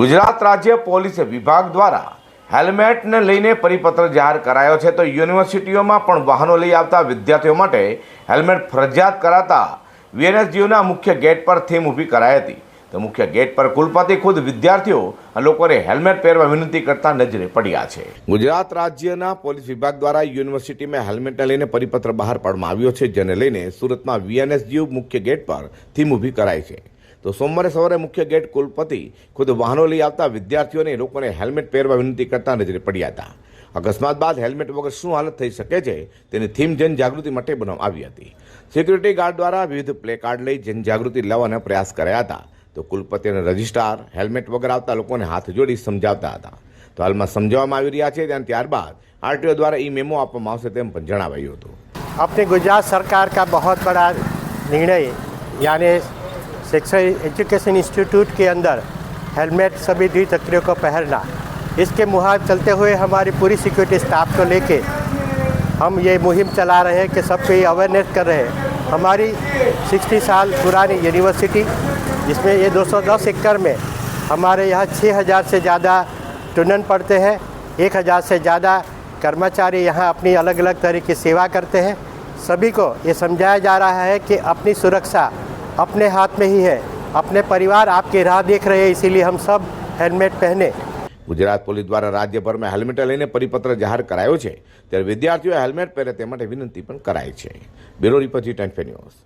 ગુજરાત રાજ્ય પોલીસ વિભાગ દ્વારા હેલ્મેટને લઈને પરિપત્ર જાહેર કરાયો છે. તો યુનિવર્સિટીઓમાં પણ વાહનો લઈ આવતા વિદ્યાર્થીઓ માટે હેલ્મેટ ફરજિયાત કરાતા વીએનએસજીઓના મુખ્ય ગેટ પર થીમ ઊભી કરાઈ હતી. તો મુખ્ય ગેટ પર કુલપતિ ખુદ વિદ્યાર્થીઓ લોકોને હેલ્મેટ પહેરવા વિનંતી કરતા નજરે પડ્યા છે. ગુજરાત રાજ્યના પોલીસ વિભાગ દ્વારા યુનિવર્સિટીમાં હેલ્મેટને લઈને પરિપત્ર બહાર પાડવામાં આવ્યો છે, જેને લઈને સુરતમાં વીએનએસજીયુ મુખ્ય ગેટ પર થીમ ઊભી કરાઈ છે. તો સોમવારે સવારે મુખ્ય ગેટ કુલપતિ ખુદ વાહનો લઈ આવતા વિદ્યાર્થીઓને એ લોકોને હેલ્મેટ પહેરવા વિનંતી કરતા નજરે પડ્યા હતા અકસ્માત બાદ હેલ્મેટ વગર શું હાલત થઈ શકે છે તેની થીમ જનજાગૃતિ માટે બનાવવામાં આવી હતી સિક્યુરિટી ગાર્ડ દ્વારા વિવિધ પ્લે કાર્ડ લઈ જનજાગૃતિ લાવવાના પ્રયાસ કર્યા હતા તો કુલપતિ અને રજિસ્ટ્રાર હેલ્મેટ વગર આવતા લોકોને હાથ જોડી સમજાવતા હતા તો હાલમાં સમજાવવામાં આવી રહ્યા છે ત્યાં ત્યારબાદ આરટીઓ દ્વારા ઈ મેમો આપવામાં આવશે તેમ પણ જણાવાયું હતું अपने गुजरात सरकार का बहुत बड़ा निर्णय यानी शिक्षा एजुकेशन इंस्टीट्यूट के अंदर हेलमेट सभी द्विचक्रियों को पहनना। इसके मुहार चलते हुए हमारी पूरी सिक्योरिटी स्टाफ को लेके हम ये मुहिम चला रहे हैं कि सबको ये अवेयरनेस कर रहे हैं। हमारी 60 साल पुरानी यूनिवर्सिटी जिसमें ये 210 एकड़ में हमारे यहाँ 6000 से ज़्यादा स्टूडेंट पढ़ते हैं 1000 से ज़्यादा कर्मचारी यहाँ अपनी अलग अलग तरह की सेवा करते हैं। सभी को ये समझाया जा रहा है कि अपनी सुरक्षा अपने हाथ में ही है अपने परिवार आपकी राह देख रहे हैं इसीलिए हम सब हेलमेट पहने ગુજરાત પોલીસ દ્વારા રાજ્યભરમાં હેલ્મેટ લઈને પરિપત્ર જાહેર કરાયો છે ત્યારે વિદ્યાર્થીઓ હેલ્મેટ પહેરે તે માટે વિનંતી પણ કરાઈ છે bureau report G ten news